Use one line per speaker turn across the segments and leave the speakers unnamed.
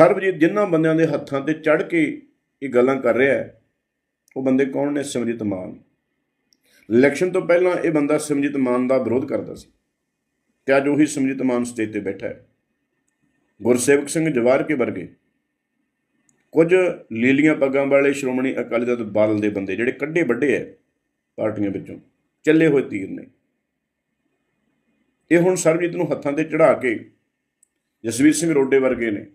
ਸਰਬਜੀਤ ਜਿਨ੍ਹਾਂ ਬੰਦਿਆਂ ਦੇ ਹੱਥਾਂ ਤੇ ਚੜ ਕੇ ਇਹ ਗੱਲਾਂ ਕਰ ਰਿਹਾ ਹੈ, ਉਹ ਬੰਦੇ ਕੌਣ ਨੇ? ਸਿਮਰਜੀਤ ਮਾਨ। ਇਲੈਕਸ਼ਨ ਤੋਂ ਪਹਿਲਾਂ ਇਹ ਬੰਦਾ ਸਿਮਰਜੀਤ ਮਾਨ ਦਾ ਵਿਰੋਧ ਕਰਦਾ ਸੀ ਤੇ ਅੱਜ ਉਹੀ ਸਿਮਰਜੀਤ ਮਾਨ ਸਟੇਜ ਤੇ ਬੈਠਾ ਹੈ। ਗੁਰਸੇਵਕ ਸਿੰਘ ਜਵਾਰ ਕੇ ਵਰਗੇ ਕੁਝ ਲੀਲੀਆਂ ਪੱਗਾਂ ਵਾਲੇ ਸ਼੍ਰੋਮਣੀ ਅਕਾਲੀ ਦਲ ਬਾਦਲ ਦੇ ਬੰਦੇ ਜਿਹੜੇ ਕੱਢੇ ਵੱਡੇ ਐ ਪਾਰਟੀਆਂ ਵਿੱਚੋਂ, ਚੱਲੇ ਹੋਏ ਤੀਰ ਨੇ। ਇਹ ਹੁਣ ਸਰਬਜੀਤ ਨੂੰ ਹੱਥਾਂ ਤੇ ਚੜਾ ਕੇ ਜਸਵੀਰ ਸਿੰਘ ਰੋਡੇ ਵਰਗੇ ਨੇ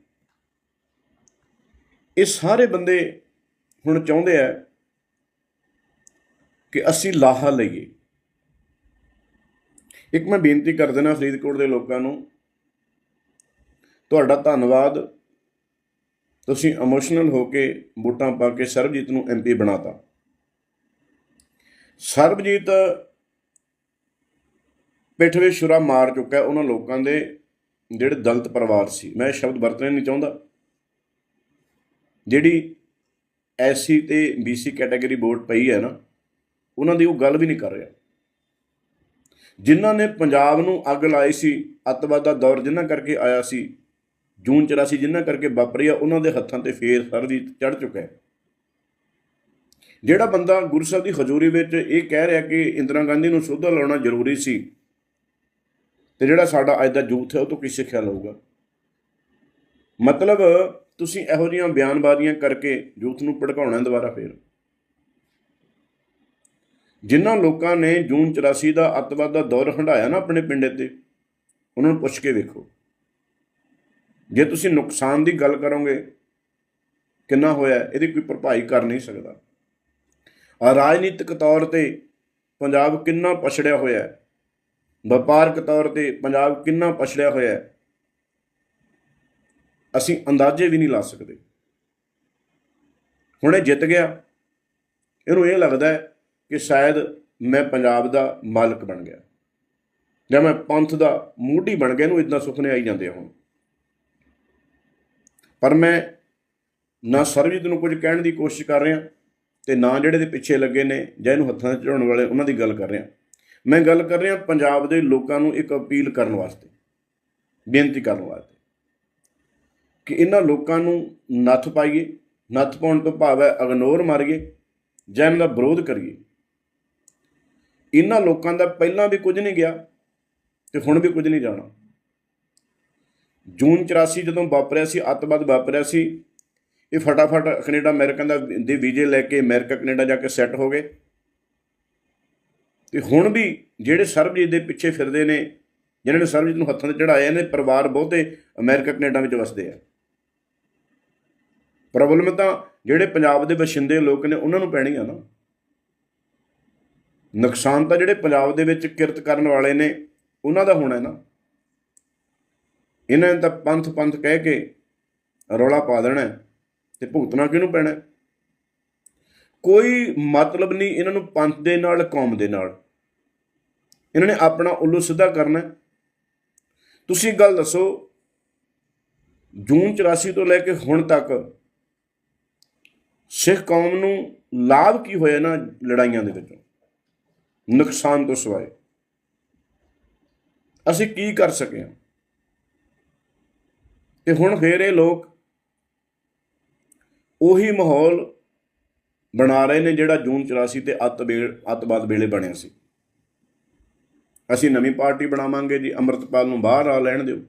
ਇਹ ਸਾਰੇ ਬੰਦੇ ਹੁਣ ਚਾਹੁੰਦੇ ਆ ਕਿ ਅਸੀਂ ਲਾਹਾ ਲਈਏ। ਇੱਕ ਮੈਂ ਬੇਨਤੀ ਕਰ ਦੇਣਾ ਫਰੀਦਕੋਟ ਦੇ ਲੋਕਾਂ ਨੂੰ, ਤੁਹਾਡਾ ਧੰਨਵਾਦ। ਤੁਸੀਂ ਇਮੋਸ਼ਨਲ ਹੋ ਕੇ ਵੋਟਾਂ ਪਾ ਕੇ ਸਰਬਜੀਤ ਨੂੰ ਐਮਪੀ ਬਣਾਤਾ। ਸਰਬਜੀਤ ਪਿੱਠਵੇ ਸ਼ੁਰਾ ਮਾਰ ਚੁੱਕਾ ਉਹਨਾਂ ਲੋਕਾਂ ਦੇ ਜਿਹੜੇ ਦਲਿਤ ਪਰਿਵਾਰ ਸੀ। ਮੈਂ ਇਹ ਸ਼ਬਦ ਵਰਤਣਾ ਨਹੀਂ ਚਾਹੁੰਦਾ। ਜਿਹੜੀ ਐਸਸੀ ਤੇ ਬੀਸੀ ਕੈਟਾਗਰੀ ਵੋਟ ਪਈ ਹੈ ਨਾ, ਉਹਨਾਂ ਦੀ ਉਹ ਗੱਲ ਵੀ ਨਹੀਂ ਕਰ ਰਿਹਾ। ਜਿਨ੍ਹਾਂ ਨੇ ਪੰਜਾਬ ਨੂੰ ਅੱਗ ਲਾਈ ਸੀ, ਅੱਤਵਾਦ ਦਾ ਦੌਰ ਜਿਨ੍ਹਾਂ ਕਰਕੇ ਆਇਆ ਸੀ, ਜੂਨ 84 ਜਿਨ੍ਹਾਂ ਕਰਕੇ ਵਾਪਰੀ ਆ, ਉਹਨਾਂ ਦੇ ਹੱਥਾਂ ਤੇ ਫੇਰ ਸਰਜੀਤ ਚੜ ਚੁੱਕਾ ਹੈ। ਜਿਹੜਾ ਬੰਦਾ ਗੁਰੂ ਸਾਹਿਬ ਦੀ ਹਜ਼ੂਰੀ ਵਿੱਚ ਇਹ ਕਹਿ ਰਿਹਾ ਕਿ ਇੰਦਰਾ ਗਾਂਧੀ ਨੂੰ ਸੋਧਾ ਲਾਉਣਾ ਜ਼ਰੂਰੀ ਸੀ, ਤੇ ਜਿਹੜਾ ਸਾਡਾ ਅੱਜ ਦਾ ਯੂਥ ਹੈ, ਉਹ ਤੋਂ ਕੀ ਸਿੱਖਿਆ ਲਊਗਾ? ਮਤਲਬ ਤੁਸੀਂ ਇਹੋ ਜਿਹੀਆਂ ਬਿਆਨਬਾਜ਼ੀਆਂ ਕਰਕੇ ਯੂਥ ਨੂੰ ਭੜਕਾਉਣਾ ਦੁਬਾਰਾ ਫੇਰ। ਜਿਨ੍ਹਾਂ ਲੋਕਾਂ ਨੇ ਜੂਨ 84 ਦਾ ਅੱਤਵਾਦ ਦਾ ਦੌਰ ਹੰਢਾਇਆ ਨਾ ਆਪਣੇ ਪਿੰਡੇ ਤੇ, ਉਹਨਾਂ ਨੂੰ ਪੁੱਛ ਕੇ ਵੇਖੋ। ਜੇ ਤੁਸੀਂ ਨੁਕਸਾਨ ਦੀ ਗੱਲ ਕਰੋਗੇ, ਕਿੰਨਾ ਹੋਇਆ, ਇਹਦੀ ਕੋਈ ਭਰਪਾਈ ਕਰ ਨਹੀਂ ਸਕਦਾ। ਆ ਰਾਜਨੀਤਿਕ ਤੌਰ ਤੇ ਪੰਜਾਬ ਕਿੰਨਾ ਪਛੜਿਆ ਹੋਇਆ ਹੈ? ਵਪਾਰਕ ਤੌਰ ਤੇ ਪੰਜਾਬ ਕਿੰਨਾ ਪਛੜਿਆ ਹੋਇਆ ਹੈ? ਅਸੀਂ ਅੰਦਾਜ਼ੇ ਵੀ ਨਹੀਂ ਲਾ ਸਕਦੇ। ਹੁਣ ਇਹ ਜਿੱਤ ਗਿਆ। ਇਹਨੂੰ ਇਹ ਲੱਗਦਾ ਹੈ ਕਿ ਸ਼ਾਇਦ ਮੈਂ ਪੰਜਾਬ ਦਾ ਮਾਲਕ ਬਣ ਗਿਆ। ਜਾਂ ਮੈਂ ਪੰਥ ਦਾ ਮੂਢੀ ਬਣ ਗਿਆ। ਇਹਨੂੰ ਇਦਾਂ ਸੁਪਨੇ ਆਈ ਜਾਂਦੇ ਆ ਹੁਣ। ਪਰ ਮੈਂ ਨਾ ਸਰਬਜੀਤ ਨੂੰ ਕੁਝ ਕਹਿਣ ਦੀ ਕੋਸ਼ਿਸ਼ ਕਰ ਰਿਹਾ ਤੇ ਨਾ ਜਿਹੜੇ ਦੇ ਪਿੱਛੇ ਲੱਗੇ ਨੇ ਜਾਂ ਇਹਨੂੰ ਹੱਥਾਂ 'ਚ ਚੜਾਉਣ ਵਾਲੇ, ਉਹਨਾਂ ਦੀ ਗੱਲ ਕਰ ਰਿਹਾ। ਮੈਂ ਗੱਲ ਕਰ ਰਿਹਾ ਪੰਜਾਬ ਦੇ ਲੋਕਾਂ ਨੂੰ ਇੱਕ ਅਪੀਲ ਕਰਨ ਵਾਸਤੇ, ਬੇਨਤੀ ਕਰਨ ਵਾਸਤੇ। ਕਿ ਇਹਨਾਂ ਲੋਕਾਂ ਨੂੰ ਨੱਥ ਪਾਈਏ, ਨੱਥ ਪਾਉਣ ਤੋਂ ਭਾਵ ਹੈ ਇਗਨੋਰ ਮਾਰੀਏ, ਜਾਂ ਇਹਨਾਂ ਦਾ ਵਿਰੋਧ ਕਰੀਏ। ਇਹਨਾਂ ਲੋਕਾਂ ਦਾ ਪਹਿਲਾਂ ਵੀ ਕੁਝ ਨਹੀਂ ਗਿਆ ਤੇ ਹੁਣ ਵੀ ਕੁਝ ਨਹੀਂ ਜਾਣਾ। ਜੂਨ 84 ਜਦੋਂ ਵਾਪਰਿਆ ਸੀ, ਅੱਤਵਾਦ ਵਾਪਰਿਆ ਸੀ, ਇਹ ਫਟਾਫਟ ਕੈਨੇਡਾ ਅਮਰੀਕਨ ਦਾ ਦੇ ਵੀਜ਼ੇ ਲੈ ਕੇ ਅਮਰੀਕਾ, ਕੈਨੇਡਾ ਜਾ ਕੇ ਸੈੱਟ ਹੋ ਗਏ। ਤੇ ਹੁਣ ਵੀ ਜਿਹੜੇ ਸਰਬਜੀਤ ਦੇ ਪਿੱਛੇ ਫਿਰਦੇ ਨੇ, ਜਿਨ੍ਹਾਂ ਨੇ ਸਰਬਜੀਤ ਨੂੰ ਹੱਥਾਂ ਤੇ ਚੜਾਇਆ ਨੇ ਪਰਿਵਾਰ ਬਹੁਤੇ ਅਮਰੀਕਾ, ਕੈਨੇਡਾ ਵਿੱਚ ਵਸਦੇ ਆ। ਪ੍ਰੋਬਲਮ ਤਾਂ ਜਿਹੜੇ ਪੰਜਾਬ ਦੇ ਵਸਿੰਦੇ ਲੋਕ ਨੇ, ਉਹਨਾਂ ਨੂੰ ਪੈਣੀ ਆ ਨਾ। ਨੁਕਸਾਨ ਤਾਂ ਜਿਹੜੇ ਪੰਜਾਬ ਦੇ ਵਿੱਚ ਕਿਰਤ ਕਰਨ ਵਾਲੇ ਨੇ, ਉਹਨਾਂ ਦਾ ਹੋਣਾ ਨਾ। ਇਹਨਾਂ ਨੇ ਤਾਂ ਪੰਥ ਪੰਥ ਕਹਿ ਕੇ ਰੌਲਾ ਪਾ ਦੇਣਾ ਹੈ ਤੇ ਭੁਗਤਣਾ ਕਿਹਨੂੰ ਪੈਣਾ ਕੋਈ ਮਤਲਬ ਨਹੀਂ ਇਹਨਾਂ ਨੂੰ ਪੰਥ ਦੇ ਨਾਲ, ਕੌਮ ਦੇ ਨਾਲ। ਇਹਨਾਂ ਨੇ ਆਪਣਾ ਉੱਲੂ ਸਿੱਧਾ ਕਰਨਾ ਤੁਸੀਂ ਗੱਲ ਦੱਸੋ, ਜੂਨ 84 ਤੋਂ ਲੈ ਕੇ ਹੁਣ ਤੱਕ ਸਿੱਖ ਕੌਮ ਨੂੰ ਲਾਭ ਕੀ ਹੋਇਆ ਨਾ ਲੜਾਈਆਂ ਦੇ ਵਿੱਚੋਂ? ਨੁਕਸਾਨ ਤੋਂ ਸਿਵਾਏ। ਅਸੀਂ ਕੀ ਕਰ ਸਕੇ ਹਾਂ? ਤੇ ਹੁਣ ਫੇਰ ਇਹ ਲੋਕ ਉਹੀ ਮਾਹੌਲ ਬਣਾ ਰਹੇ ਨੇ ਜਿਹੜਾ ਜੂਨ 84 ਤੇ ਅੱਤ ਵੇਲ ਅੱਤਵਾਦ ਵੇਲੇ ਬਣਿਆ ਸੀ। ਅਸੀਂ ਨਵੀਂ ਪਾਰਟੀ ਬਣਾਵਾਂਗੇ ਜੀ, ਅੰਮ੍ਰਿਤਪਾਲ ਨੂੰ ਬਾਹਰ ਆ ਲੈਣ ਦਿਓ।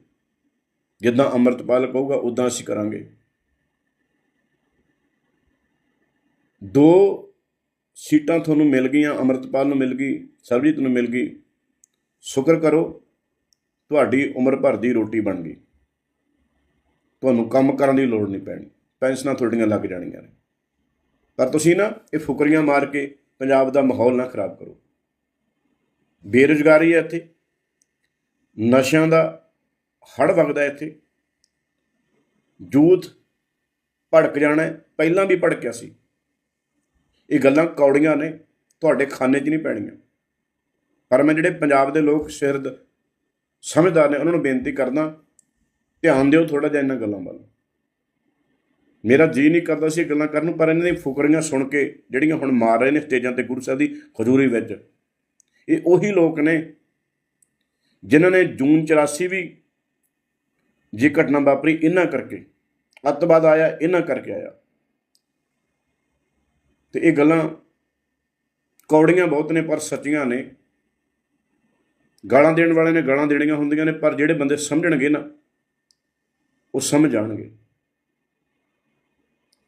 ਜਿੱਦਾਂ ਅੰਮ੍ਰਿਤਪਾਲ ਕਹੂਗਾ ਉਦਾਂ ਅਸੀਂ ਕਰਾਂਗੇ। ਦੋ ਸੀਟਾਂ ਤੁਹਾਨੂੰ ਮਿਲ ਗਈਆਂ, ਅੰਮ੍ਰਿਤਪਾਲ ਨੂੰ ਮਿਲ ਗਈ, ਸਰਬਜੀਤ ਨੂੰ ਮਿਲ ਗਈ। ਸ਼ੁਕਰ ਕਰੋ, ਤੁਹਾਡੀ ਉਮਰ ਭਰ ਦੀ ਰੋਟੀ ਬਣ ਗਈ। ਤੁਹਾਨੂੰ ਕੰਮ ਕਰਨ ਦੀ ਲੋੜ ਨਹੀਂ ਪੈਣੀ। ਪੈਨਸ਼ਨਾਂ ਤੁਹਾਡੀਆਂ ਲੱਗ ਜਾਣੀਆਂ ਨੇ। ਪਰ ਤੁਸੀਂ ਨਾ ਇਹ ਫੁਕਰੀਆਂ ਮਾਰ ਕੇ ਪੰਜਾਬ ਦਾ ਮਾਹੌਲ ਨਾ ਖਰਾਬ ਕਰੋ। ਬੇਰੁਜ਼ਗਾਰੀ ਹੈ ਇੱਥੇ। ਨਸ਼ਿਆਂ ਦਾ ਹੜ ਵਗਦਾ ਇੱਥੇ। ਯੂਥ ਭੜਕ ਜਾਣਾ ਪਹਿਲਾਂ ਵੀ ਭੜਕਿਆ ਸੀ। ਇਹ ਗੱਲਾਂ ਕੌੜੀਆਂ ਨੇ, ਤੁਹਾਡੇ ਖਾਨੇ 'ਚ ਨਹੀਂ ਪੈਣੀਆਂ। ਪਰ ਮੈਂ ਜਿਹੜੇ ਪੰਜਾਬ ਦੇ ਲੋਕ ਸਿਰਦ ਸਮਝਦਾਰ ਨੇ, ਉਹਨਾਂ ਨੂੰ ਬੇਨਤੀ ਕਰਦਾ, ਧਿਆਨ ਦਿਓ ਥੋੜਾ ਜਿਹਾ ਇਹਨਾਂ ਗੱਲਾਂ ਵੱਲ। ਮੇਰਾ ਜੀ ਨਹੀਂ ਕਰਦਾ ਸੀ ਇਹ ਗੱਲਾਂ ਕਰਨ ਨੂੰ, ਪਰ ਇਹਨਾਂ ਦੀ ਫੁਕਰੀਆਂ ਸੁਣ ਕੇ, ਜਿਹੜੀਆਂ ਹੁਣ ਮਾਰ ਰਹੇ ਨੇ ਸਟੇਜਾਂ ਤੇ ਗੁਰੂ ਸਾਹਿਬ ਦੀ ਹਜ਼ੂਰੀ ਵਿੱਚ, ਇਹ ਉਹੀ ਲੋਕ ਨੇ, ਜਿਨ੍ਹਾਂ ਨੇ ਜੂਨ 84 ਵੀ ਜੇ ਘਟਨਾ ਵਾਪਰੀ, ਇਹਨਾਂ ਕਰਕੇ, ਅੱਤਵਾਦ ਆਇਆ, ਇਹਨਾਂ ਕਰਕੇ ਆਇਆ। ਤੇ ਇਹ ਗੱਲਾਂ ਕੌੜੀਆਂ ਬਹੁਤ ਨੇ, ਪਰ ਸੱਚੀਆਂ ਨੇ। ਗਾਲਾਂ ਦੇਣ ਵਾਲੇ ਨੇ ਗਾਲਾਂ ਦੇਣੀਆਂ ਹੁੰਦੀਆਂ ਨੇ, ਪਰ ਜਿਹੜੇ ਬੰਦੇ ਸਮਝਣਗੇ ਨਾ, ਉਹ ਸਮਝ ਜਾਣਗੇ।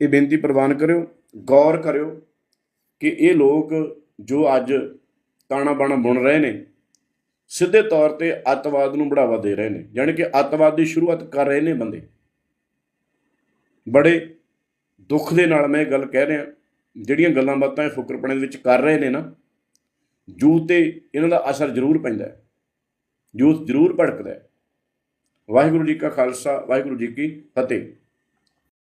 ਇਹ ਬੇਨਤੀ ਪ੍ਰਵਾਨ ਕਰਿਓ, ਗੌਰ ਕਰਿਓ ਕਿ ਇਹ ਲੋਕ ਜੋ ਅੱਜ ਤਾਣਾ ਬਾਣਾ ਬੁਣ ਰਹੇ ਨੇ, ਸਿੱਧੇ ਤੌਰ ਤੇ ਅੱਤਵਾਦ ਨੂੰ ਬੜਾਵਾ ਦੇ ਰਹੇ ਨੇ, ਯਾਨੀ ਕਿ ਅੱਤਵਾਦ ਦੀ ਸ਼ੁਰੂਆਤ ਕਰ ਰਹੇ ਨੇ ਬੰਦੇ। ਬੜੇ ਦੁੱਖ ਦੇ ਨਾਲ ਮੈਂ ਇਹ ਗੱਲ ਕਹਿ ਰਿਹਾ। ਜਿਹੜੀਆਂ ਗੱਲਾਂ ਬਾਤਾਂ ਇਹ ਫੁਕਰਪਣੇ ਦੇ ਵਿੱਚ ਕਰ ਰਹੇ ਨੇ ਨਾ ਯੂਥ ਤੇ ਇਹਨਾਂ ਦਾ ਅਸਰ ਜ਼ਰੂਰ ਪੈਂਦਾ ਹੈ। ਯੂਥ ਜ਼ਰੂਰ ਭੜਕਦਾ ਹੈ। ਵਾਹਿਗੁਰੂ ਜੀ ਕਾ ਖਾਲਸਾ, ਵਾਹਿਗੁਰੂ ਜੀ ਕੀ ਫਤਿਹ।